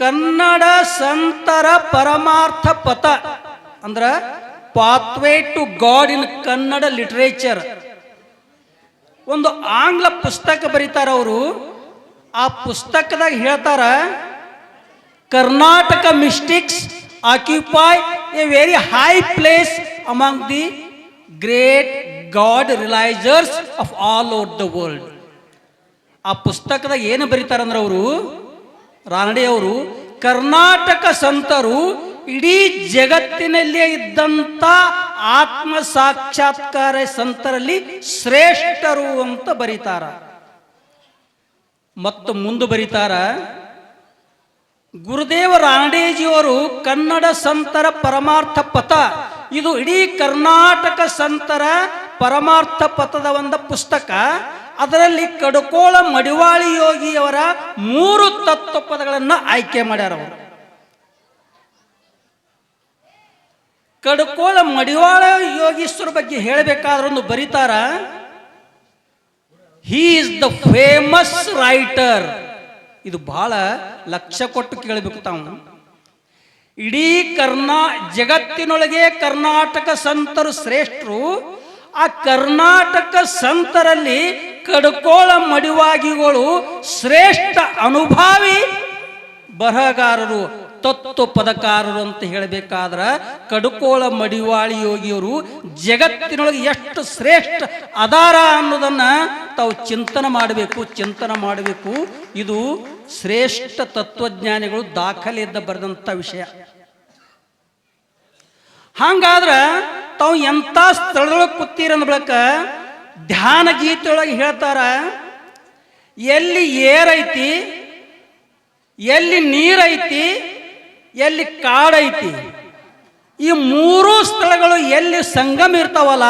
ಕನ್ನಡ ಸಂತರ ಪರಮಾರ್ಥ ಪಥ ಅಂದ್ರ pathway to God in Kannada literature ಒಂದು ಆಂಗ್ಲ ಪುಸ್ತಕ ಬರೀತಾರ ಅವರು. ಆ ಪುಸ್ತಕದಾಗ ಹೇಳ್ತಾರ, Karnataka mystics occupy a very high place among the great God realisers of all over the world ಆ ಪುಸ್ತಕದಾಗ ಏನು ಬರೀತಾರಂದ್ರೆ ಅವರು ರಾನಡೆ ಅವರು ಕರ್ನಾಟಕ ಸಂತರು ಇಡೀ ಜಗತ್ತಿನಲ್ಲೇ ಇದ್ದಂಥ ಆತ್ಮ ಸಾಕ್ಷಾತ್ಕಾರ ಸಂತರಲ್ಲಿ ಶ್ರೇಷ್ಠರು ಅಂತ ಬರೀತಾರ. ಮತ್ತು ಮುಂದೆ ಬರೀತಾರ, ಗುರುದೇವ ರಾನಡೇಜಿಯವರು ಕನ್ನಡ ಸಂತರ ಪರಮಾರ್ಥ ಪಥ, ಇದು ಇಡೀ ಕರ್ನಾಟಕ ಸಂತರ ಪರಮಾರ್ಥ ಪಥದ ಒಂದು ಪುಸ್ತಕ. ಅದರಲ್ಲಿ ಕಡುಕೋಳ ಮಡಿವಾಳಿ ಯೋಗಿಯವರ ಮೂರು ತತ್ವ ಪದಗಳನ್ನು ಆಯ್ಕೆ ಮಾಡ್ಯಾರ ಅವರು. ಕಡುಕೋಳ ಮಡಿವಾಳ ಯೋಗೀಶ್ವರ ಬಗ್ಗೆ ಹೇಳಬೇಕಾದ್ರೊಂದು ಬರೀತಾರ he is the famous writer ಇದು ಬಹಳ ಲಕ್ಷ ಕೊಟ್ಟು ಕೇಳಬೇಕು ತಾವು. ಇಡೀ ಕರ್ನಾ, ಜಗತ್ತಿನೊಳಗೆ ಕರ್ನಾಟಕ ಸಂತರು ಶ್ರೇಷ್ಠರು, ಆ ಕರ್ನಾಟಕ ಸಂತರಲ್ಲಿ ಕಡ್ಕೋಳ ಮಡಿವಾಗಿಗಳು ಶ್ರೇಷ್ಠ ಅನುಭಾವಿ ಬರಹಗಾರರು, ತತ್ವ ಪದಕಾರರು ಅಂತ ಹೇಳಬೇಕಾದ್ರೆ ಕಡುಕೋಳ ಮಡಿವಾಳಿ ಯೋಗಿಯವರು ಜಗತ್ತಿನೊಳಗೆ ಎಷ್ಟು ಶ್ರೇಷ್ಠ ಅದಾರ ಅನ್ನೋದನ್ನ ತಾವು ಚಿಂತನೆ ಮಾಡಬೇಕು ಚಿಂತನೆ ಮಾಡಬೇಕು. ಇದು ಶ್ರೇಷ್ಠ ತತ್ವಜ್ಞಾನಿಗಳು ದಾಖಲೆಯಿಂದ ಬರೆದಂಥ ವಿಷಯ. ಹಾಗಾದ್ರೆ ತಾವು ಎಂಥ ಸ್ಥಳದೊಳಗೆ ಕೂತೀರಂದ ಬಳಿಕ ಧ್ಯಾನ ಗೀತೆಯೊಳಗೆ ಹೇಳ್ತಾರ, ಎಲ್ಲಿ ಏರೈತಿ, ಎಲ್ಲಿ ನೀರೈತಿ, ಎಲ್ಲಿ ಕಾಡೈತಿ. ಈ ಮೂರು ಸ್ಥಳಗಳು ಎಲ್ಲಿ ಸಂಗಮ ಇರ್ತಾವಲ್ಲ,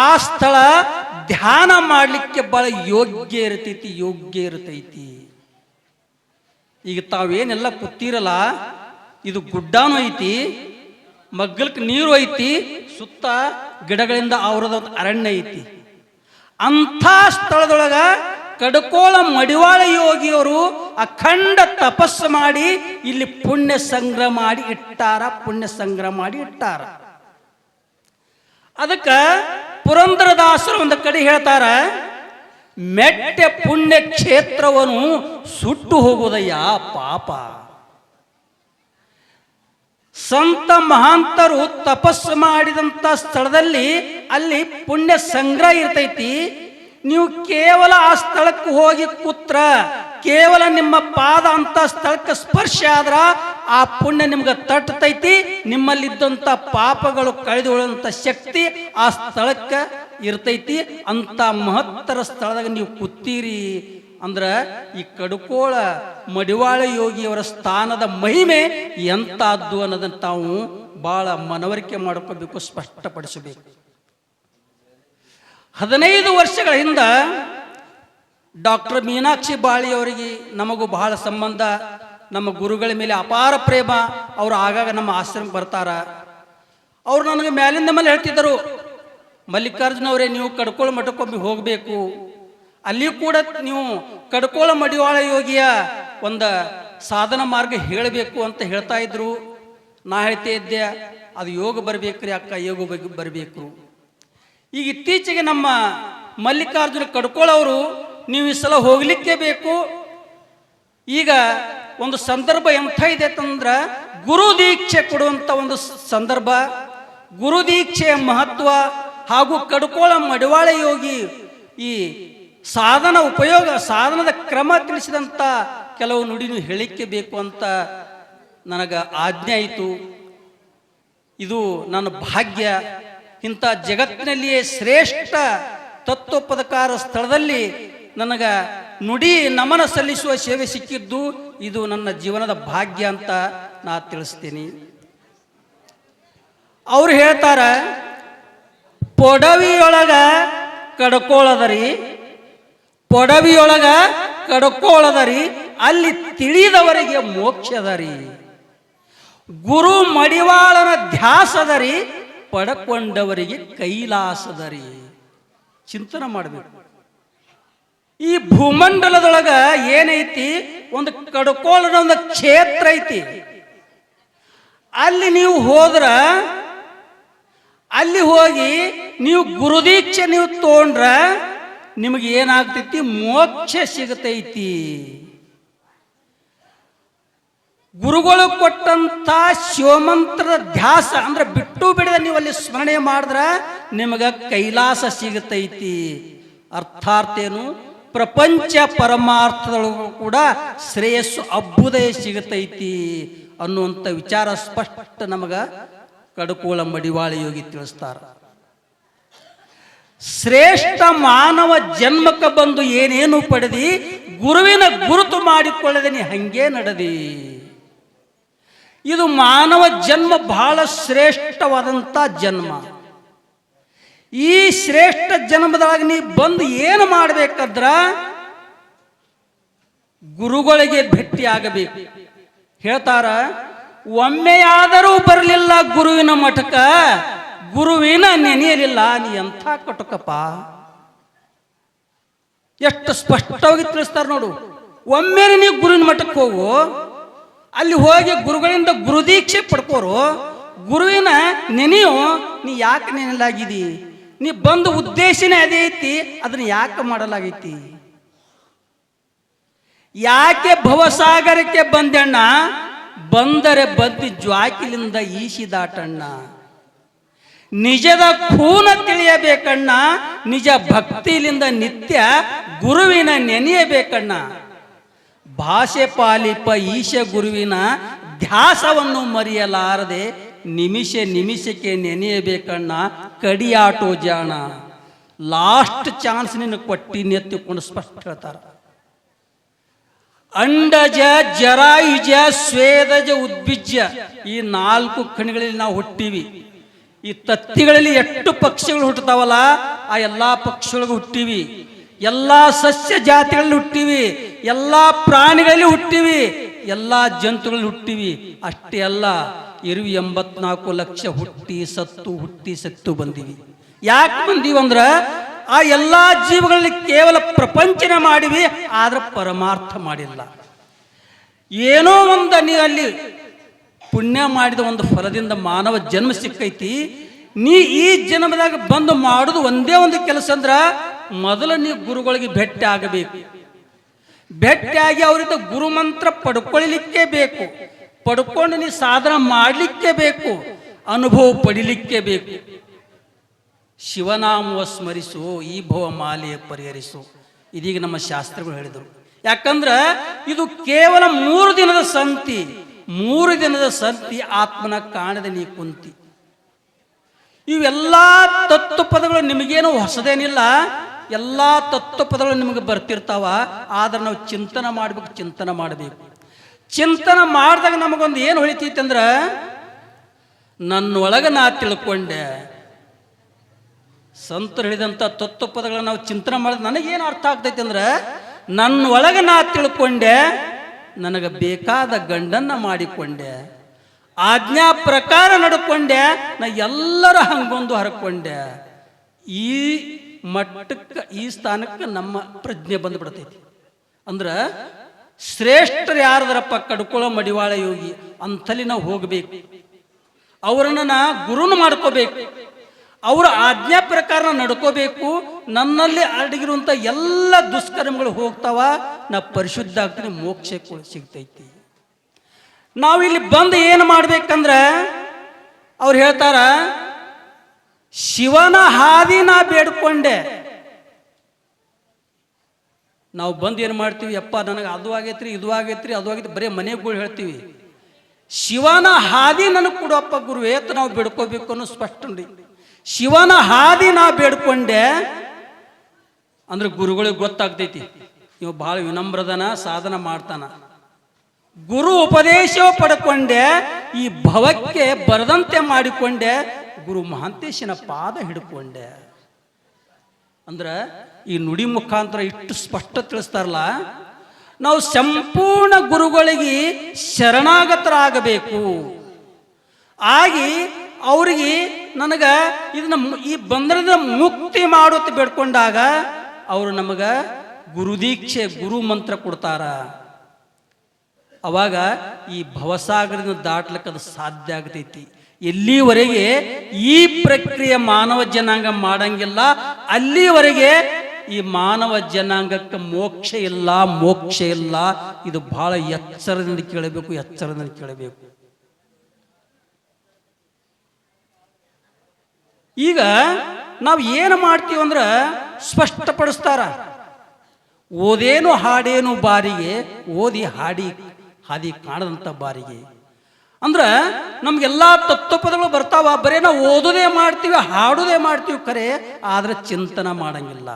ಆ ಸ್ಥಳ ಧ್ಯಾನ ಮಾಡಲಿಕ್ಕೆ ಬಹಳ ಯೋಗ್ಯ ಇರ್ತೈತಿ ಯೋಗ್ಯ ಇರ್ತೈತಿ. ಈಗ ತಾವೇನೆಲ್ಲ ಕೂತಿರಲ್ಲ, ಇದು ಗುಡ್ಡಾನು ಐತಿ ಮಗ್ಗಲ್ಕ್ ನೀರು ಐತಿ, ಸುತ್ತ ಗಿಡಗಳಿಂದ ಆವರದ ಅರಣ್ಯ ಐತಿ. ಅಂಥ ಸ್ಥಳದೊಳಗ ಕಡಕೋಳ ಮಡಿವಾಳ ಯೋಗಿಯವರು ಅಖಂಡ ತಪಸ್ಸು ಮಾಡಿ ಇಲ್ಲಿ ಪುಣ್ಯ ಸಂಗ್ರಹ ಮಾಡಿ ಇಟ್ಟಾರ, ಪುಣ್ಯ ಸಂಗ್ರಹ ಮಾಡಿ ಇಟ್ಟಾರ. ಅದಕ್ಕ ಪುರಂದರದಾಸರು ಒಂದು ಕಡೆ ಹೇಳ್ತಾರ, ಮೆಟ್ಟ ಪುಣ್ಯ ಕ್ಷೇತ್ರವನ್ನು ಸುಟ್ಟು ಹೋಗುವುದಯ್ಯ ಪಾಪ. ಸಂತ ಮಹಾಂತರು ತಪಸ್ಸು ಮಾಡಿದಂಥ ಸ್ಥಳದಲ್ಲಿ ಅಲ್ಲಿ ಪುಣ್ಯ ಸಂಗ್ರಹ ಇರ್ತೈತಿ. ನೀವು ಕೇವಲ ಆ ಸ್ಥಳಕ್ಕೆ ಹೋಗಿ ಕೂತ್ರ, ಕೇವಲ ನಿಮ್ಮ ಪಾದ ಅಂತ ಸ್ಥಳಕ್ಕೆ ಸ್ಪರ್ಶ ಆದ್ರ ಆ ಪುಣ್ಯ ನಿಮ್ಗೆ ತಟ್ಟತೈತಿ. ನಿಮ್ಮಲ್ಲಿದ್ದಂಥ ಪಾಪಗಳು ಕಳೆದುಕೊಳ್ಳುವಂಥ ಶಕ್ತಿ ಆ ಸ್ಥಳಕ್ಕೆ ಇರ್ತೈತಿ. ಅಂತ ಮಹತ್ತರ ಸ್ಥಳದಾಗ ನೀವು ಕೂತೀರಿ. ಅಂದ್ರ ಈ ಕಡುಕೋಳ ಮಡಿವಾಳ ಯೋಗಿಯವರ ಸ್ಥಾನದ ಮಹಿಮೆ ಎಂತಾದ್ದು ಅನ್ನೋದನ್ನ ತಾವು ಬಹಳ ಮನವರಿಕೆ ಮಾಡ್ಕೋಬೇಕು, ಸ್ಪಷ್ಟಪಡಿಸಬೇಕು. ಹದಿನೈದು ವರ್ಷಗಳ ಹಿಂದ ಡಾಕ್ಟರ್ ಮೀನಾಕ್ಷಿ ಬಾಳಿಯವರಿಗೆ ನಮಗೂ ಬಹಳ ಸಂಬಂಧ. ನಮ್ಮ ಗುರುಗಳ ಮೇಲೆ ಅಪಾರ ಪ್ರೇಮ. ಅವರು ಆಗಾಗ ನಮ್ಮ ಆಶ್ರಮಕ್ಕೆ ಬರ್ತಾರ. ಅವ್ರು ನನಗೆ ಮ್ಯಾಲಿಂದ ಮೇಲೆ ಹೇಳ್ತಿದ್ದರು, ಮಲ್ಲಿಕಾರ್ಜುನ ಅವರೇ, ನೀವು ಕಡ್ಕೋಳ ಮಠಕ್ಕೊಮ್ಮೆ ಹೋಗಬೇಕು. ಅಲ್ಲಿಯೂ ಕೂಡ ನೀವು ಕಡ್ಕೋಳ ಮಡಿವಾಳ ಯೋಗಿಯ ಒಂದು ಸಾಧನ ಮಾರ್ಗ ಹೇಳಬೇಕು ಅಂತ ಹೇಳ್ತಾ ಇದ್ರು. ನಾ ಹೇಳ್ತಾ ಇದ್ದೆ, ಅದು ಯೋಗ ಬರಬೇಕ್ರಿ ಅಕ್ಕ, ಯೋಗ ಬಗ್ಗೆ ಬರಬೇಕು. ಈಗ ಇತ್ತೀಚೆಗೆ ನಮ್ಮ ಮಲ್ಲಿಕಾರ್ಜುನ ಕಡ್ಕೋಳ ಅವರು, ನೀವು ಈ ಸಲ ಹೋಗ್ಲಿಕ್ಕೆ ಬೇಕು. ಈಗ ಒಂದು ಸಂದರ್ಭ ಎಂಥ ಇದೆ ಅಂತಂದ್ರ, ಗುರು ದೀಕ್ಷೆ ಕೊಡುವಂಥ ಒಂದು ಸಂದರ್ಭ. ಗುರು ದೀಕ್ಷೆಯ ಮಹತ್ವ ಹಾಗೂ ಕಡ್ಕೋಳ ಮಡಿವಾಳ ಯೋಗಿ ಈ ಸಾಧನ ಉಪಯೋಗ, ಸಾಧನದ ಕ್ರಮ ತಿಳಿಸಿದಂಥ ಕೆಲವು ನುಡಿನೂ ಹೇಳಿಕೆ ಬೇಕು ಅಂತ ನನಗೆ ಆಜ್ಞೆ ಆಯಿತು. ಇದು ನನ್ನ ಭಾಗ್ಯ. ಇಂಥ ಜಗತ್ತಿನಲ್ಲಿಯೇ ಶ್ರೇಷ್ಠ ತತ್ವಪದಕಾರ ಸ್ಥಳದಲ್ಲಿ ನನಗೆ ನುಡಿ ನಮನ ಸಲ್ಲಿಸುವ ಸೇವೆ ಸಿಕ್ಕಿದ್ದು ಇದು ನನ್ನ ಜೀವನದ ಭಾಗ್ಯ ಅಂತ ನಾ ತಿಳಿಸ್ತೀನಿ. ಅವ್ರು ಹೇಳ್ತಾರ, ಪೊಡವಿಯೊಳಗ ಕಡ್ಕೋಳದರಿ ಪೊಡವಿಯೊಳಗ ಕಡಕೋಳದರಿ ಅಲ್ಲಿ ತಿಳಿದವರಿಗೆ ಮೋಕ್ಷದರಿ ಗುರು ಮಡಿವಾಳನ ಧ್ಯಾಸದರಿ ಪಡಕೊಂಡವರಿಗೆ ಕೈಲಾಸದರಿ ಚಿಂತನೆ ಮಾಡಬೇಕು. ಈ ಭೂಮಂಡಲದೊಳಗ ಏನೈತಿ, ಒಂದು ಕಡಕೋಳದ ಒಂದು ಕ್ಷೇತ್ರ ಐತಿ. ಅಲ್ಲಿ ನೀವು ಹೋದ್ರ, ಅಲ್ಲಿ ಹೋಗಿ ನೀವು ಗುರುದೀಕ್ಷೆ ನೀವು ತಗೊಂಡ್ರ ನಿಮಗೆ ಏನಾಗ್ತೈತಿ? ಮೋಕ್ಷ ಸಿಗತೈತಿ. ಗುರುಗಳು ಕೊಟ್ಟಂಥ ಶಿವಮಂತ್ರದ ಧ್ಯಾಸ ಅಂದ್ರೆ ಬಿಟ್ಟು ಬಿಡದ ನೀವು ಅಲ್ಲಿ ಸ್ಮರಣೆ ಮಾಡಿದ್ರೆ ನಿಮಗೆ ಕೈಲಾಸ ಸಿಗತೈತಿ. ಅರ್ಥಾರ್ಥೇನು? ಪ್ರಪಂಚ ಪರಮಾರ್ಥದೊಳಗೂ ಕೂಡ ಶ್ರೇಯಸ್ಸು ಅಭ್ಯುದಯ ಸಿಗತೈತಿ ಅನ್ನುವಂಥ ವಿಚಾರ ಸ್ಪಷ್ಟ ನಮಗೆ ಕಡಕೋಳ ಮಡಿವಾಳ ಯೋಗಿ ತಿಳಿಸ್ತಾರ. ಶ್ರೇಷ್ಠ ಮಾನವ ಜನ್ಮಕ್ಕೆ ಬಂದು ಏನೇನು ಪಡೆದಿ? ಗುರುವಿನ ಗುರುತು ಮಾಡಿಕೊಳ್ಳದೆ ನೀ ಹಂಗೆ ನಡೆದಿ. ಇದು ಮಾನವ ಜನ್ಮ ಬಹಳ ಶ್ರೇಷ್ಠವಾದಂಥ ಜನ್ಮ. ಈ ಶ್ರೇಷ್ಠ ಜನ್ಮದೊಳಗೆ ನೀ ಬಂದು ಏನು ಮಾಡಬೇಕಾದ್ರ? ಗುರುಗಳಿಗೆ ಭೇಟಿಯಾಗಬೇಕು ಹೇಳ್ತಾರ, ಒಮ್ಮೆಯಾದರೂ ಬರಲಿಲ್ಲ ಗುರುವಿನ ಮಠಕ ಗುರುವಿನ ನೆನೆಯಲಿಲ್ಲ, ನೀ ಎಂಥ ಕಟುಕಪ್ಪ? ಎಷ್ಟು ಸ್ಪಷ್ಟವಾಗಿ ತಿಳಿಸ್ತಾರೆ ನೋಡು. ಒಮ್ಮೆ ನೀ ಗುರುವಿನ ಮಠಕ್ಕೆ ಹೋಗು, ಅಲ್ಲಿ ಹೋಗಿ ಗುರುಗಳಿಂದ ಗುರುದೀಕ್ಷೆ ಪಡ್ಕೋರು, ಗುರುವಿನ ನೆನೆಯು, ನೀ ಯಾಕೆ ನೆನಲಾಗಿದಿ ನೀ ಬಂದ ಉದ್ದೇಶನೇ ಅದೇ ಐತಿ, ಅದನ್ನ ಯಾಕೆ ಮಾಡಲಾಗೈತಿ? ಯಾಕೆ ಭವಸಾಗರಕ್ಕೆ ಬಂದಣ್ಣ? ಬಂದರೆ ಬದ್ದು ಜ್ವಾಕಿಲಿಂದ ಈಶಿದಾಟಣ್ಣ. ನಿಜದ ಖೂನ ತಿಳಿಯಬೇಕಣ್ಣ, ನಿಜ ಭಕ್ತಿಲಿಂದ ನಿತ್ಯ ಗುರುವಿನ ನೆನೆಯಬೇಕಣ್ಣ. ಭಾಷೆ ಪಾಲಿಪ ಈಶ ಗುರುವಿನ ಧ್ಯಾಸವನ್ನು ಮರೆಯಲಾರದೆ ನಿಮಿಷ ನಿಮಿಷಕ್ಕೆ ನೆನೆಯಬೇಕಣ್ಣ, ಕಡಿಯಾಟೋ ಜಾಣ. ಲಾಸ್ಟ್ ಚಾನ್ಸ್ ನಿನ್ನ ಕೊಟ್ಟಿ ನೆತ್ತಿಕೊಂಡು ಸ್ಪಷ್ಟ ಹೇಳ್ತಾರ. ಅಂಡಜ, ಜರಾಯುಜ, ಸ್ವೇದಜ ಉದ್ಬಿಜ್ಯ ಈ ನಾಲ್ಕು ಕಣಿಗಳಲ್ಲಿ ನಾವು ಹುಟ್ಟಿವಿ. ಈ ತತ್ತಿಗಳಲ್ಲಿ ಎಷ್ಟು ಪಕ್ಷಿಗಳು ಹುಟ್ಟುತ್ತಾವಲ್ಲ, ಆ ಎಲ್ಲಾ ಪಕ್ಷಿಗಳಿಗೂ ಹುಟ್ಟಿವಿ. ಎಲ್ಲಾ ಸಸ್ಯ ಜಾತಿಗಳಲ್ಲಿ ಹುಟ್ಟಿವಿ, ಎಲ್ಲಾ ಪ್ರಾಣಿಗಳಲ್ಲಿ ಹುಟ್ಟಿವಿ, ಎಲ್ಲಾ ಜಂತುಗಳಲ್ಲಿ ಹುಟ್ಟಿವಿ. ಅಷ್ಟೇ ಅಲ್ಲ, ಇರುವಿ ಎಂಬತ್ನಾಲ್ಕು ಲಕ್ಷ ಹುಟ್ಟಿ ಸತ್ತು ಹುಟ್ಟಿ ಸತ್ತು ಬಂದಿವಿ. ಯಾಕೆ ಬಂದೀವಿ ಅಂದ್ರ, ಆ ಎಲ್ಲಾ ಜೀವಗಳಲ್ಲಿ ಕೇವಲ ಪ್ರಪಂಚನ ಮಾಡಿವಿ, ಆದ್ರೆ ಪರಮಾರ್ಥ ಮಾಡಿಲ್ಲ. ಏನೋ ಒಂದು ಅಲ್ಲಿ ಪುಣ್ಯ ಮಾಡಿದ ಒಂದು ಫಲದಿಂದ ಮಾನವ ಜನ್ಮ ಸಿಕ್ಕೈತಿ. ನೀ ಈ ಜನ್ಮದಾಗ ಬಂದು ಮಾಡುದು ಒಂದೇ ಒಂದು ಕೆಲಸ ಅಂದ್ರ ಮೊದಲು ನೀ ಗುರುಗಳಿಗೆ ಭೇಟಿ ಆಗಬೇಕು. ಭೇಟಿಯಾಗಿ ಅವರಿಂದ ಗುರುಮಂತ್ರ ಪಡ್ಕೊಳ್ಳಲಿಕ್ಕೆ ಬೇಕು. ಪಡ್ಕೊಂಡು ನೀ ಸಾಧನ ಮಾಡಲಿಕ್ಕೆ ಬೇಕು. ಅನುಭವ ಪಡಿಲಿಕ್ಕೆ ಬೇಕು. ಶಿವನಾಮವ ಸ್ಮರಿಸು, ಈ ಭವ ಮಾಲೆಯ ಪರಿಹರಿಸು. ಇದೀಗ ನಮ್ಮ ಶಾಸ್ತ್ರಗಳು ಹೇಳಿದರು. ಯಾಕಂದ್ರೆ ಇದು ಕೇವಲ ಮೂರು ದಿನದ ಸಂತಿ. ಮೂರು ದಿನದ ಸಂತಿ ಆತ್ಮನ ಕಾಣದ ನೀ ಕುಂತಿ. ಇವೆಲ್ಲ ತತ್ವ ಪದಗಳು ನಿಮಗೇನು ಹೊಸದೇನಿಲ್ಲ. ಎಲ್ಲ ತತ್ವ ಪದಗಳು ನಿಮಗೆ ಬರ್ತಿರ್ತಾವ. ಆದ್ರೆ ನಾವು ಚಿಂತನ ಮಾಡ್ಬೇಕು, ಚಿಂತನ ಮಾಡಬೇಕು. ಚಿಂತನ ಮಾಡಿದಾಗ ನಮಗೊಂದು ಏನು ಹೊಳಿತೈತಂದ್ರೆ ನನ್ನೊಳಗೆ ನಾ ತಿಳ್ಕೊಂಡೆ. ಸಂತರು ಹೇಳಿದಂಥ ತತ್ವ ಪದಗಳನ್ನು ನಾವು ಚಿಂತನೆ ಮಾಡಿದ್ರೆ ನನಗೇನು ಅರ್ಥ ಆಗ್ತೈತೆ ಅಂದ್ರೆ, ನನ್ನೊಳಗೆ ನಾ ತಿಳ್ಕೊಂಡೆ ನನಗೆ ಬೇಕಾದ ಗಂಡನ್ನ ಮಾಡಿಕೊಂಡೆ. ಆಜ್ಞಾ ಪ್ರಕಾರ ನಡ್ಕೊಂಡೆ. ನಾ ಎಲ್ಲರ ಹಂಗೊಂದು ಹರಕೊಂಡೆ. ಈ ಮಟ್ಟಕ್ಕೆ, ಈ ಸ್ಥಾನಕ್ಕೆ ನಮ್ಮ ಪ್ರಜ್ಞೆ ಬಂದ್ಬಿಡ್ತೈತಿ. ಅಂದ್ರೆ ಶ್ರೇಷ್ಠರು ಯಾರದರಪ್ಪ? ಕಡ್ಕೊಳ್ಳೋ ಮಡಿವಾಳ ಯೋಗಿ. ಅಂತಲ್ಲಿ ನಾವು ಹೋಗಬೇಕು. ಅವರನ್ನ ನಾ ಗುರುನ ಮಾಡ್ಕೋಬೇಕು. ಅವರ ಆಜ್ಞಾ ಪ್ರಕಾರ ನಡ್ಕೋಬೇಕು. ನನ್ನಲ್ಲಿ ಅಡಗಿರುವಂಥ ಎಲ್ಲ ದುಷ್ಕರ್ಮಗಳು ಹೋಗ್ತಾವ. ನಾ ಪರಿಶುದ್ಧ ಆಗ್ತೀನಿ ಮೋಕ್ಷ ಕೂಡ ಸಿಗ್ತೈತಿ. ನಾವು ಇಲ್ಲಿ ಬಂದು ಏನು ಮಾಡ್ಬೇಕಂದ್ರೆ, ಅವ್ರು ಹೇಳ್ತಾರ, ಶಿವನ ಹಾದಿ ನಾ ಬೇಡ್ಕೊಂಡೆ. ನಾವು ಬಂದು ಏನು ಮಾಡ್ತೀವಿ ಅಪ್ಪ ನನಗೆ ಅದು ಆಗೈತ್ರಿ, ಇದು ಆಗೈತ್ರಿ, ಅದು ಆಗೈತ್ರಿ, ಬರೀ ಮನೆಗಳು ಹೇಳ್ತೀವಿ. ಶಿವನ ಹಾದಿ ನನಗೆ ಕೊಡಪ್ಪ ಗುರುವೇ, ಅಂತ ನಾವು ಬೇಡ್ಕೋಬೇಕು ಅನ್ನೋ ಸ್ಪಷ್ಟ ಶಿವನ ಹಾದಿ ನಾ ಬೇಡ್ಕೊಂಡೆ. ಅಂದ್ರೆ ಗುರುಗಳಿಗೆ ಗೊತ್ತಾಗ್ತೈತಿ. ನೀವು ಭಾಳ ವಿನಮ್ರದನ, ಸಾಧನ ಮಾಡ್ತಾನ. ಗುರು ಉಪದೇಶ ಪಡ್ಕೊಂಡೆ, ಈ ಭವಕ್ಕೆ ಬರದಂತೆ ಮಾಡಿಕೊಂಡೆ, ಗುರು ಮಹಾಂತೇಶನ ಪಾದ ಹಿಡ್ಕೊಂಡೆ. ಅಂದ್ರೆ ಈ ನುಡಿ ಮುಖಾಂತರ ಇಷ್ಟು ಸ್ಪಷ್ಟ ತಿಳಿಸ್ತಾರಲ್ಲ, ನಾವು ಸಂಪೂರ್ಣ ಗುರುಗಳಿಗೆ ಶರಣಾಗತರಾಗಬೇಕು. ಆಗಿ ಅವರಿಗೆ ನನಗ ಇದನ್ನ ಈ ಬಂಧನದ ಮುಕ್ತಿ ಮಾಡುತ್ತ ಬೇಡ್ಕೊಂಡಾಗ ಅವರು ನಮಗ ಗುರುದೀಕ್ಷೆ ಗುರು ಮಂತ್ರ ಕೊಡ್ತಾರ. ಅವಾಗ ಈ ಭವಸಾಗರದಿಂದ ದಾಟ್ಲಿಕ್ಕೆ ಅದು ಸಾಧ್ಯ ಆಗ್ತೈತಿ. ಎಲ್ಲಿವರೆಗೆ ಈ ಪ್ರಕ್ರಿಯೆ ಮಾನವ ಜನಾಂಗ ಮಾಡಂಗಿಲ್ಲ, ಅಲ್ಲಿವರೆಗೆ ಈ ಮಾನವ ಜನಾಂಗಕ್ಕೆ ಮೋಕ್ಷ ಇಲ್ಲ ಮೋಕ್ಷ ಇಲ್ಲ, ಇದು ಬಹಳ ಎಚ್ಚರದಿಂದ ಕೇಳಬೇಕು ಎಚ್ಚರದಿಂದ ಕೇಳಬೇಕು. ಈಗ ನಾವು ಏನು ಮಾಡ್ತೀವಿ ಅಂದ್ರೆ ಸ್ಪಷ್ಟಪಡಿಸ್ತಾರ. ಓದೇನು ಹಾಡೇನು ಬಾರಿಗೆ, ಓದಿ ಹಾಡಿ, ಹಾದಿ ಕಾಣದಂಥ ಬಾರಿಗೆ. ಅಂದ್ರೆ ನಮಗೆಲ್ಲ ತತ್ವಪದಗಳು ಬರ್ತಾವ, ಬರೇ ನಾವು ಓದೋದೇ ಮಾಡ್ತೀವಿ, ಹಾಡೋದೇ ಮಾಡ್ತೀವಿ ಕರೆ, ಆದ್ರೆ ಚಿಂತನ ಮಾಡಂಗಿಲ್ಲ.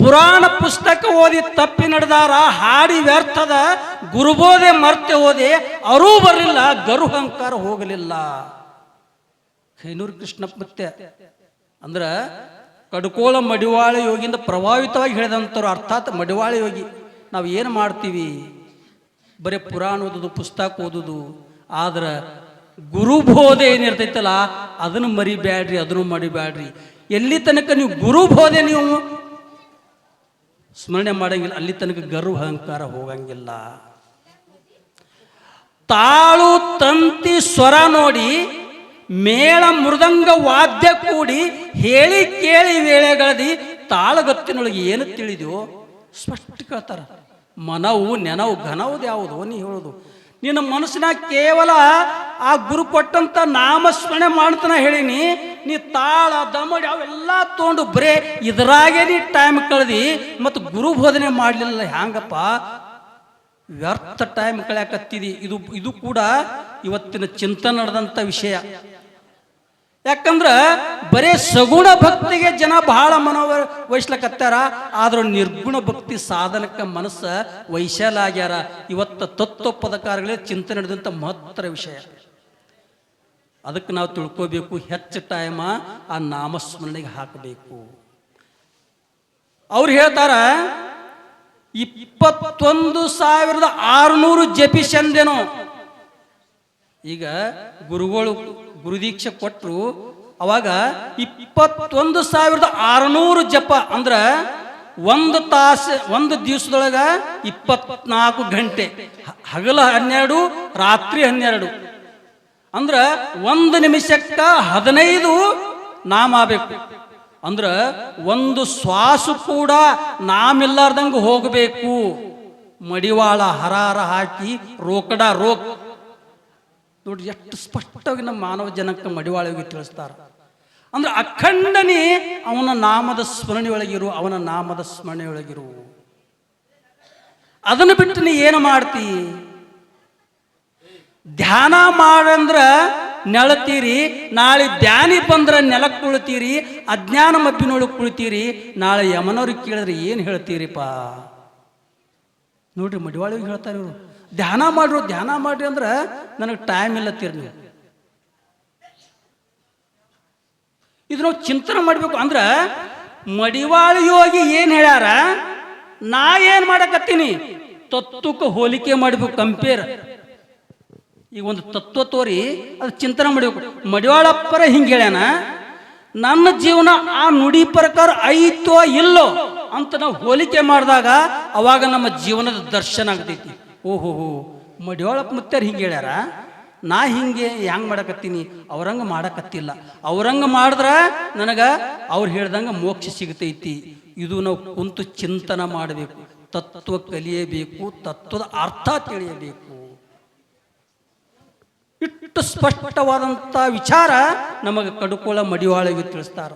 ಪುರಾಣ ಪುಸ್ತಕ ಓದಿ ತಪ್ಪಿ ನಡೆದಾರ, ಹಾಡಿ ವ್ಯರ್ಥದ, ಗುರುಬೋಧೆ ಮರ್ತೆ ಓದಿ ಅರೂ ಬರಲಿಲ್ಲ ಗರುಹಂಕಾರ ಹೋಗಲಿಲ್ಲ. ಖೈನೂರು ಕೃಷ್ಣಪ್ಪ ಮತ್ತೆ ಅಂದ್ರ ಕಡ್ಕೋಳ ಮಡಿವಾಳ ಯೋಗಿಯಿಂದ ಪ್ರಭಾವಿತವಾಗಿ ಹೇಳಿದಂಥವ್ರು ಅರ್ಥಾತ್ ಮಡಿವಾಳ ಯೋಗಿ. ನಾವು ಏನು ಮಾಡ್ತೀವಿ? ಬರೀ ಪುರಾಣ ಓದೋದು, ಪುಸ್ತಕ ಓದೋದು. ಆದ್ರೆ ಗುರುಬೋಧೆ ಏನಿರ್ತೈತಲ್ಲ, ಅದನ್ನು ಮರಿಬ್ಯಾಡ್ರಿ ಅದನ್ನು ಮರಿಬ್ಯಾಡ್ರಿ ಎಲ್ಲಿ ತನಕ ನೀವು ಗುರುಬೋಧೆ ನೀವು? ಸ್ಮರಣೆ ಮಾಡಂಗಿಲ್ಲ, ಅಲ್ಲಿ ತನಕ ಗರ್ವ ಅಹಂಕಾರ ಹೋಗಂಗಿಲ್ಲ. ತಾಳು ತಂತಿ ಸ್ವರ ನೋಡಿ ಮೇಳ ಮೃದಂಗ ವಾದ್ಯ ಕೂಡಿ ಹೇಳಿ ಕೇಳಿ ವೇಳೆಗಳದಿ ತಾಳಗತ್ತಿನೊಳಗೆ ಏನು ತಿಳಿದೆಯೋ? ಸ್ಪಷ್ಟ ಕೇಳ್ತಾರ. ಮನವು, ನೆನವು, ಘನವುದು ಯಾವುದು? ನೀ ಹೇಳೋದು. ನಿನ್ನ ಮನಸ್ಸಿನ ಕೇವಲ ಆ ಗುರು ಕೊಟ್ಟಂತ ನಾಮಸ್ಮರಣೆ ಮಾಡ್ತಾನ ಹೇಳಿನಿ. ನೀ ತಾಳ, ದಮಡಿ ಅವೆಲ್ಲ ತೊಗೊಂಡು ಬರೇ ಇದ್ರಾಗೆ ನೀ ಟೈಮ್ ಕಳೆದಿ ಮತ್ತು ಗುರು ಬೋಧನೆ ಮಾಡಲಿಲ್ಲ ಹ್ಯಾಂಗಪ್ಪ? ವ್ಯರ್ಥ ಟೈಮ್ ಕಳ್ಯಾಕತ್ತಿದಿ. ಇದು ಇದು ಕೂಡ ಇವತ್ತಿನ ಚಿಂತನೆ ನಡೆದಂಥ ವಿಷಯ. ಯಾಕಂದ್ರ ಬರೇ ಸಗುಣ ಭಕ್ತಿಗೆ ಜನ ಬಹಳ ಮನೋವ ವಹಿಸ್ಲಕತ್ತಾರ, ಆದ್ರೂ ನಿರ್ಗುಣ ಭಕ್ತಿ ಸಾಧನಕ್ಕೆ ಮನಸ್ಸು ವೈಶಾಲಾಗ್ಯಾರ ಇವತ್ತ ತತ್ವ ಪದಕಾರಗಳೇ ಚಿಂತನೆ ನಡೆದಂಥ ಮಹತ್ತರ ವಿಷಯ. ಅದಕ್ಕೆ ನಾವು ತಿಳ್ಕೋಬೇಕು, ಹೆಚ್ಚು ಟೈಮ ಆ ನಾಮಸ್ಮರಣೆಗೆ ಹಾಕಬೇಕು. ಅವ್ರು ಹೇಳ್ತಾರ, ಇಪ್ಪತ್ತೊಂದು ಸಾವಿರದ ಆರುನೂರು ಜಪಿಸಂದೇನೋ ಈಗ ಗುರುಗಳು ಗುರುದೀಕ್ಷೆ ಕೊಟ್ಟರು ಅವಾಗ ಇಪ್ಪತ್ತೊಂದು ಸಾವಿರದ ಆರುನೂರು ಜಪ ಅಂದ್ರೆ ಒಂದು ತಾಸು, ಒಂದು ದಿವಸದೊಳಗ ಇಪ್ಪತ್ನಾಲ್ಕು ಗಂಟೆ ಹಗಲ ಹನ್ನೆರಡು, ರಾತ್ರಿ ಹನ್ನೆರಡು. ಅಂದ್ರೆ ಒಂದು ನಿಮಿಷಕ್ಕ ಹದಿನೈದು ನಾಮ ಆಗ್ಬೇಕು ಅಂದ್ರೆ ಒಂದು ಶ್ವಾಸ ಕೂಡ ನಾಮಿಲ್ಲಾರ್ದಂಗೆ ಹೋಗಬೇಕು. ಮಡಿವಾಳ ಹರಾರ ಹಾಕಿ ರೋಕಡ ರೋಕ್ ನೋಡಿ ಎಷ್ಟು ಸ್ಪಷ್ಟವಾಗಿ ನಮ್ಮ ಮಾನವ ಜನಕ್ಕೆ ಮಡಿವಾಳಿಗೆ ತಿಳಿಸ್ತಾರ. ಅಂದ್ರೆ ಅಖಂಡನೆ ಅವನ ನಾಮದ ಸ್ಮರಣೆಯೊಳಗಿರು, ಅವನ ನಾಮದ ಸ್ಮರಣೆಯೊಳಗಿರು. ಅದನ್ನು ಬಿಟ್ಟು ನೀ ಏನು ಮಾಡ್ತಿ? ಧ್ಯಾನ ಮಾಡಂದ್ರ ನೆಳತೀರಿ, ನಾಳೆ ಧ್ಯಾನಿ ಬಂದ್ರ ನೆಲಕ್ಕೆ ಕುಳಿತೀರಿ, ಅಜ್ಞಾನ ಮಬ್ಬಿನೊಳಗೆ ಕುಳಿತೀರಿ, ನಾಳೆ ಯಮನವ್ರಿಗೆ ಕೇಳಿದ್ರೆ ಏನು ಹೇಳ್ತೀರಿಪ್ಪ ನೋಡ್ರಿ ಮಡಿವಾಳಿಗೆ ಹೇಳ್ತಾರೆ ಇವರು. ಧ್ಯಾನ ಮಾಡ್ರು, ಧ್ಯಾನ ಮಾಡ್ರಿ ಅಂದ್ರೆ ನನಗೆ ಟೈಮ್ ಇಲ್ಲ ನೀವು. ಇದು ನಾವು ಚಿಂತನೆ ಮಾಡಬೇಕು ಅಂದ್ರೆ ಮಡಿವಾಳಿ ಯೋಗಿ ಏನು ಹೇಳ್ಯಾರ, ನಾ ಏನು ಮಾಡಕತ್ತೀನಿ? ತತ್ವಕ್ಕೆ ಹೋಲಿಕೆ ಮಾಡಬೇಕು ಕಂಪೇರ್ ಈಗ ಒಂದು ತತ್ವ ತೋರಿ, ಅದು ಚಿಂತನೆ ಮಾಡಬೇಕು. ಮಡಿವಾಳಪ್ಪರ ಹಿಂಗೆ ಹೇಳ್ಯಾನ, ನನ್ನ ಜೀವನ ಆ ನುಡಿ ಪ್ರಕಾರ ಐತೋ ಇಲ್ಲೋ ಅಂತ ನಾವು ಹೋಲಿಕೆ ಮಾಡಿದಾಗ ಅವಾಗ ನಮ್ಮ ಜೀವನದ ದರ್ಶನ ಆಗ್ತೈತಿ. ಓಹೋ ಮಡಿಯೋಳಪ್ಪ ಮುತ್ತಾರ ಹಿಂಗೆ ಹೇಳ್ಯಾರ? ನಾ ಹಿಂಗೆ ಹೆಂಗೆ ಮಾಡಕತ್ತೀನಿ? ಅವ್ರಂಗೆ ಮಾಡಕತ್ತಿಲ್ಲ. ಅವ್ರಂಗೆ ಮಾಡಿದ್ರೆ ನನಗೆ ಅವ್ರು ಹೇಳ್ದಂಗೆ ಮೋಕ್ಷ ಸಿಗತೈತಿ. ಇದು ನಾವು ಕುಂತು ಚಿಂತನ ಮಾಡಬೇಕು, ತತ್ವ ಕಲಿಯಬೇಕು, ತತ್ವದ ಅರ್ಥ ತಿಳಿಯಬೇಕು. ಇಷ್ಟು ಸ್ಪಷ್ಟವಾದಂಥ ವಿಚಾರ ನಮಗೆ ಕಡುಕೋಳ ಮಡಿವಾಳವಿ ತಿಳಿಸ್ತಾರ.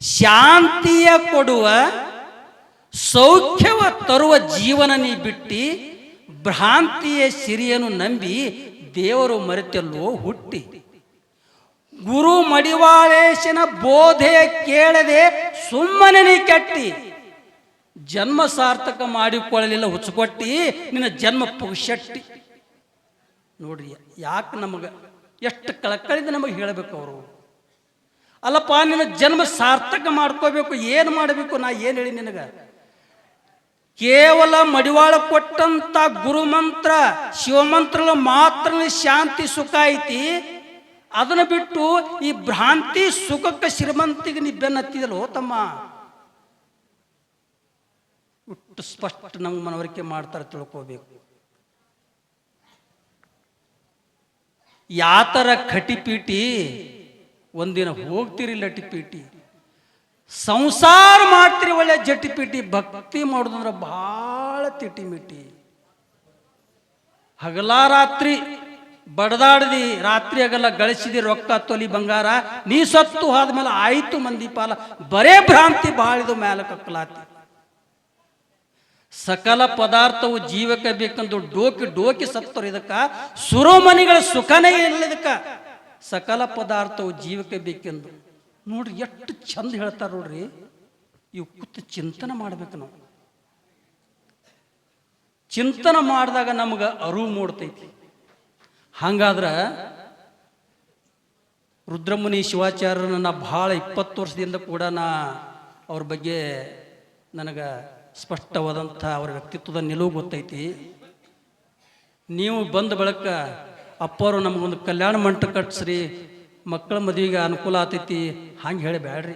ಶಾಂತಿಯ ಕೊಡುವ, ಸೌಖ್ಯವ ತರುವ ಜೀವನ ನೀ ಬಿಟ್ಟಿ ಭ್ರಾಂತಿಯ ಸಿರಿಯನ್ನು ನಂಬಿ ದೇವರು ಮರೆತಲ್ಲೋ ಹುಟ್ಟಿ. ಗುರು ಮಡಿವಾಳೇಶನ ಬೋಧೆ ಕೇಳದೆ ಸುಮ್ಮನೆ ನೀ ಕೆಟ್ಟಿ. ಜನ್ಮ ಸಾರ್ಥಕ ಮಾಡಿಕೊಳ್ಳಲಿಲ್ಲ ಹುಚ್ಚುಕೊಟ್ಟಿ, ನಿನ್ನ ಜನ್ಮ ಪುಷಟ್ಟಿ ನೋಡ್ರಿ, ಯಾಕೆ ನಮಗೆ ಎಷ್ಟು ಕಳಕಳಿಂದ ನಮಗೆ ಹೇಳಬೇಕು ಅವರು? ಅಲ್ಲಪ್ಪ, ನಿನ್ನ ಜನ್ಮ ಸಾರ್ಥಕ ಮಾಡ್ಕೋಬೇಕು, ಏನು ಮಾಡಬೇಕು ನಾ ಏನು ಹೇಳಿ ನಿನಗೆ? ಕೇವಲ ಮಡಿವಾಳ ಕೊಟ್ಟಂಥ ಗುರುಮಂತ್ರ, ಶಿವಮಂತ್ರಗಳು ಮಾತ್ರ ಶಾಂತಿ ಸುಖ ಐತಿ? ಅದನ್ನು ಬಿಟ್ಟು ಈ ಭ್ರಾಂತಿ ಸುಖಕ್ಕೆ ಶ್ರೀಮಂತಿಗೆ ನೀ ತಮ್ಮ? ಉಟ್ಟು ಸ್ಪಷ್ಟ ನಮ್ಗೆ ಮನವರಿಕೆ ಮಾಡ್ತಾರೆ ತಿಳ್ಕೋಬೇಕು. ಯಾತರ ಖಟಿಪೀಟಿ ಒಂದಿನ ಹೋಗ್ತೀರಿ ಲಟಿಪೀಟಿ ಸಂಸಾರ ಮಾಡ್ತೀರಿ ಒಳ್ಳೆ ಜಟ್ಟಿಪಿಟ್ಟಿ ಭಕ್ತಿ ಮಾಡೋದಂದ್ರೆ ಭಾಳ ತಿಟಿಮಿಟಿ ಹಗಲ ರಾತ್ರಿ ಬಡದಾಡ್ದಿ, ರಾತ್ರಿ ಹಗಲ ಗಳಿಸಿದಿ ರೊಕ್ಕ ತೊಲಿ ಬಂಗಾರ, ನೀ ಸತ್ತು ಆದ್ಮೇಲೆ ಆಯಿತು ಮಂದಿ ಪಾಲ ಬರೇ ಭ್ರಾಂತಿ ಬಾಳಿದು ಮೇಲೆ ಕಕ್ಕಲಾತಿ. ಸಕಲ ಪದಾರ್ಥವು ಜೀವಕ್ಕೆ ಬೇಕಂದು ಡೋಕಿ ಡೋಕಿ ಸತ್ತರು ಇದಕ್ಕ, ಸುರೋಮನಿಗಳ ಸುಖನೇ ಇಲ್ಲ ಇದಕ್ಕ. ಸಕಲ ಪದಾರ್ಥವು ಜೀವಕ್ಕೆ ಬೇಕೆಂದು ನೋಡ್ರಿ ಎಷ್ಟು ಚಂದ ಹೇಳ್ತಾರೆ ನೋಡ್ರಿ. ಇವು ಕೂತು ಚಿಂತನೆ ಮಾಡ್ಬೇಕು ನಾವು. ಚಿಂತನೆ ಮಾಡಿದಾಗ ನಮ್ಗೆ ಅರಿವು ಮೂಡ್ತೈತಿ. ಹಂಗಾದ್ರೆ ರುದ್ರಮುನಿ ಶಿವಾಚಾರ್ಯನ ನಾ ಭಾಳ ಇಪ್ಪತ್ತು ವರ್ಷದಿಂದ ಕೂಡ ನಾ ಅವ್ರ ಬಗ್ಗೆ ನನಗೆ ಸ್ಪಷ್ಟವಾದಂಥ ಅವರ ವ್ಯಕ್ತಿತ್ವದ ನಿಲುವು ಗೊತ್ತೈತಿ. ನೀವು ಬಂದ ಬಳಿಕ ಅಪ್ಪವರು ನಮಗೊಂದು ಕಲ್ಯಾಣ ಮಂಟಪ ಕಟ್ಸ್ರಿ ಮಕ್ಕಳ ಮದುವೆಗೆ ಅನುಕೂಲ ಆತೈತಿ, ಹಂಗೆ ಹೇಳಿ ಬ್ಯಾಡ್ರಿ.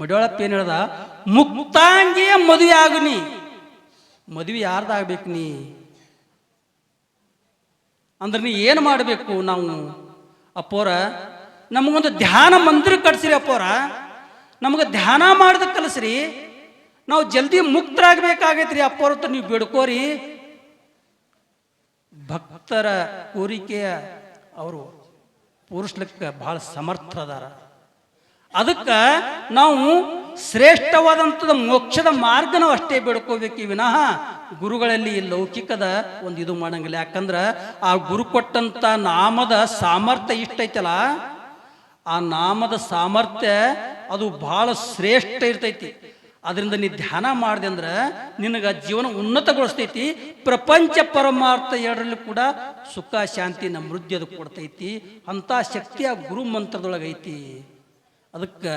ಮಡಿಯೊಳಪ್ಪ ಏನು ಹೇಳ್ದ? ಮುಕ್ತಾಂಗಿಯ ಮದುವೆ ಆಗುನಿ ಮದುವೆ ಯಾರ್ದಾಗ್ಬೇಕು ನೀ? ಅಂದ್ರೆ ನೀ ಏನು ಮಾಡಬೇಕು ನಾವು? ಅಪ್ಪೋರ, ನಮಗೊಂದು ಧ್ಯಾನ ಮಂದಿರ ಕಟ್ಸಿರಿ ಅಪ್ಪೋರ. ನಮಗೆ ಧ್ಯಾನ ಮಾಡದ ಕಲಿಸ್ರಿ. ನಾವು ಜಲ್ದಿ ಮುಕ್ತರಾಗಬೇಕಾಗೈತ್ರಿ ಹತ್ರ ನೀವು ಬೇಡ್ಕೋರಿ. ಭಕ್ತರ ಕೋರಿಕೆಯ ಅವರು ಪೂರಿಸ್ಲಿಕ್ಕೆ ಬಹಳ ಸಮರ್ಥರದಾರ ಅದಕ್ಕೆ ನಾವು ಶ್ರೇಷ್ಠವಾದಂಥದ್ದು ಮೋಕ್ಷದ ಮಾರ್ಗ ನಾವು ಅಷ್ಟೇ ಬೇಡ್ಕೋಬೇಕು. ವಿನಃ ಗುರುಗಳಲ್ಲಿ ಲೌಕಿಕದ ಒಂದು ಇದು ಮಾಡಂಗಿಲ್ಲ. ಯಾಕಂದ್ರೆ ಆ ಗುರು ಕೊಟ್ಟಂಥ ನಾಮದ ಸಾಮರ್ಥ್ಯ ಇಷ್ಟೈತಲ್ಲ, ಆ ನಾಮದ ಸಾಮರ್ಥ್ಯ ಅದು ಬಹಳ ಶ್ರೇಷ್ಠ ಇರ್ತೈತಿ. ಅದರಿಂದ ನೀ ಧ್ಯಾನ ಮಾಡಿದೆ ಅಂದ್ರೆ ನಿನಗೆ ಜೀವನ ಉನ್ನತಗೊಳಿಸ್ತೈತಿ, ಪ್ರಪಂಚ ಪರಮಾರ್ಥ ಎರಡರಲ್ಲಿ ಕೂಡ ಸುಖ, ಶಾಂತಿ ಸಮೃದ್ಧಿ ಅದು ಕೊಡ್ತೈತಿ. ಅಂಥ ಶಕ್ತಿ ಆ ಗುರು ಮಂತ್ರದೊಳಗೈತಿ. ಅದಕ್ಕೆ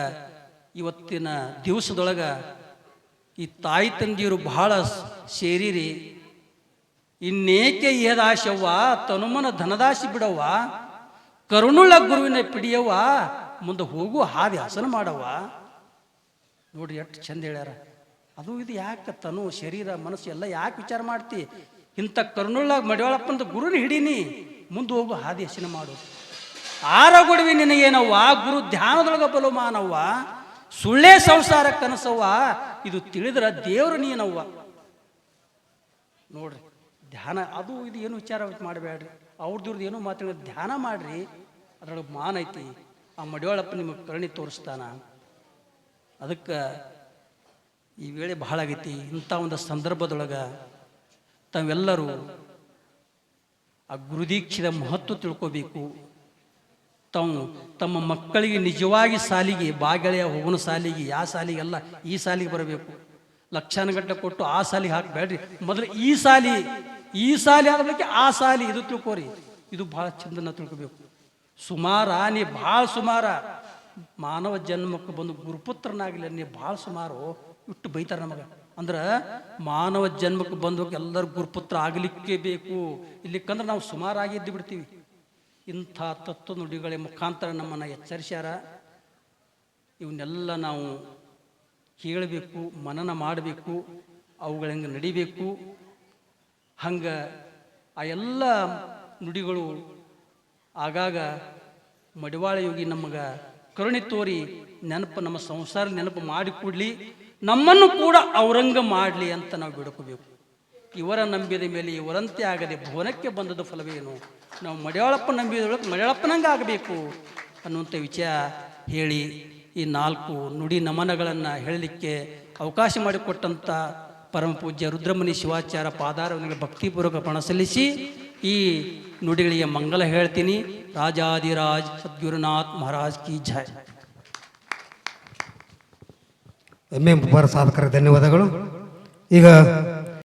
ಇವತ್ತಿನ ದಿವಸದೊಳಗೆ ಈ ತಾಯಿ ತಂದೆಯರು ಬಹಳ ಸೇರಿರಿ. ಇನ್ನೇಕೆ ಏದಾಶವ್ವ, ತನುಮನ ಧನದಾಶಿ ಬಿಡವ್ವ ಕರುಣುಳ್ಳ ಗುರುವಿನ ಪಿಡಿಯವ್ವ, ಮುಂದೆ ಹೋಗು ಹಾದಿ ಹಸನ ಮಾಡವ್ವ. ನೋಡ್ರಿ ಎಷ್ಟು ಚಂದ ಹೇಳ್ಯಾರ. ಅದು ಇದು ಯಾಕೆ ತನು ಶರೀರ, ಮನಸ್ಸು ಎಲ್ಲ ಯಾಕೆ ವಿಚಾರ ಮಾಡ್ತಿ? ಇಂಥ ಕರುಣುಳ್ಳ ಮಡಿವಾಳಪ್ಪಂದ ಗುರುನ ಹಿಡೀನಿ, ಮುಂದೆ ಹೋಗು, ಹಾದಿ ಹಸಿನ ಮಾಡು. ಆರಗೊಡವಿ ನಿನಗೇನವ್ವ? ಗುರು ಧ್ಯಾನದೊಳಗ ಬಲು ಮಾನವ್ವ ಸುಳ್ಳೇ ಸಂಸಾರ ಕನಸವ್ವ. ಇದು ತಿಳಿದ್ರ ದೇವರು ನೀನವ್ವ. ನೋಡ್ರಿ, ಧ್ಯಾನ, ಅದು ಇದು ಏನು ವಿಚಾರ ಮಾಡಬೇಡ್ರಿ. ಅವ್ರದ್ದು ಏನೋ ಮಾತಾಡ ಧ್ಯಾನ ಮಾಡ್ರಿ. ಅದ್ರೊಳಗೆ ಮಾನ ಐತಿ ಆ ಮಡಿವಾಳಪ್ಪ ನಿಮಗೆ ಕರುಣಿ ತೋರಿಸ್ತಾನ. ಅದಕ್ಕೆ ಈ ವೇಳೆ ಬಹಳ ಆಗೈತಿ. ಇಂಥ ಒಂದು ಸಂದರ್ಭದೊಳಗೆ ತಾವೆಲ್ಲರೂ ಆ ಗುರುದೀಕ್ಷಿದ ಮಹತ್ವ ತಿಳ್ಕೋಬೇಕು. ತಾವು ತಮ್ಮ ಮಕ್ಕಳಿಗೆ ನಿಜವಾಗಿ ಸಾಲಿಗೆ ಬಾಗೆಳೆಯ ಹೋಗೋಣ ಸಾಲಿಗೆ, ಯಾ ಸಾಲಿಗೆ ಅಲ್ಲ, ಈ ಸಾಲಿಗೆ ಬರಬೇಕು. ಲಕ್ಷಾನುಗಟ್ಟಲೆ ಕೊಟ್ಟು ಆ ಸಾಲಿಗೆ ಹಾಕಬೇಡ್ರಿ ಮೊದಲು ಈ ಸಾಲಿ ಈ ಸಾಲಿ ಆದ ಆ ಸಾಲಿ, ಇದು ತಿಳ್ಕೋರಿ. ಇದು ಭಾಳ ಚಂದನ ತಿಳ್ಕೋಬೇಕು. ಸುಮಾರ ನೀ ಭಾಳ ಸುಮಾರ ಮಾನವ ಜನ್ಮಕ್ಕೆ ಬಂದು ಗುರುಪುತ್ರನಾಗಿಲ್ಲ ನೀ ಭಾಳ ಸುಮಾರು ಇಟ್ಟು ಬೈತಾರೆ ನಮಗೆ. ಅಂದ್ರೆ ಮಾನವ ಜನ್ಮಕ್ಕೆ ಬಂದು ಎಲ್ಲರೂ ಗುರುಪುತ್ರ ಆಗಲಿಕ್ಕೆ ಬೇಕು. ಇಲ್ಲಿಕ್ಕಂದ್ರೆ ನಾವು ಸುಮಾರಾಗಿದ್ದು ಬಿಡ್ತೀವಿ. ಇಂಥ ತತ್ವ ನುಡಿಗಳ ಮುಖಾಂತರ ನಮ್ಮನ್ನು ಎಚ್ಚರಿಸ್ಯಾರ. ಇವನ್ನೆಲ್ಲ ನಾವು ಕೇಳಬೇಕು, ಮನನ ಮಾಡಬೇಕು ಅವುಗಳಂಗೆ ನಡಿಬೇಕು. ಹಂಗೆ ಆ ಎಲ್ಲ ನುಡಿಗಳು ಆಗಾಗ ಮಡಿವಾಳ ಯೋಗಿ ನಮಗೆ ಕರುಣೆ ತೋರಿ ನೆನಪು ನಮ್ಮ ಸಂಸಾರ ನೆನಪು ಮಾಡಿಕೊಡ್ಲಿ ನಮ್ಮನ್ನು ಕೂಡ ಔರಂಗ ಮಾಡಲಿ ಅಂತ ನಾವು ಬಿಡ್ಕೋಬೇಕು. ಇವರ ನಂಬಿದ ಮೇಲೆ ಇವರಂತೆ ಆಗದೆ ಭುವನಕ್ಕೆ ಬಂದದ ಫಲವೇನು? ನಾವು ಮಡಿಯಾಳಪ್ಪ ನಂಬಿದೊಳಗೆ ಮಡಿಯಾಳಪ್ಪನಂಗೆ ಆಗಬೇಕು ಅನ್ನುವಂಥ ವಿಚಾರ ಹೇಳಿ ಈ ನಾಲ್ಕು ನುಡಿ ನಮನಗಳನ್ನು ಹೇಳಲಿಕ್ಕೆ ಅವಕಾಶ ಮಾಡಿಕೊಟ್ಟಂಥ ಪರಮ ಪೂಜ್ಯ ರುದ್ರಮುನಿ ಶಿವಾಚಾರ್ಯ ಪಾದಾರವನಿಗೆ ಭಕ್ತಿಪೂರ್ವಕ ಪಣ ಸಲ್ಲಿಸಿ ಈ ನುಡಿಗಳಿಗೆ ಮಂಗಲ ಹೇಳ್ತೀನಿ. ರಾಜಾದಿರಾಜ್ ಸದ್ಗುರುನಾಥ್ ಮಹಾರಾಜ್ ಕಿ ಜೈ. ಎಮ್ಮೆ ಎಂ ಸಾಧಕರ ಧನ್ಯವಾದಗಳು. ಈಗ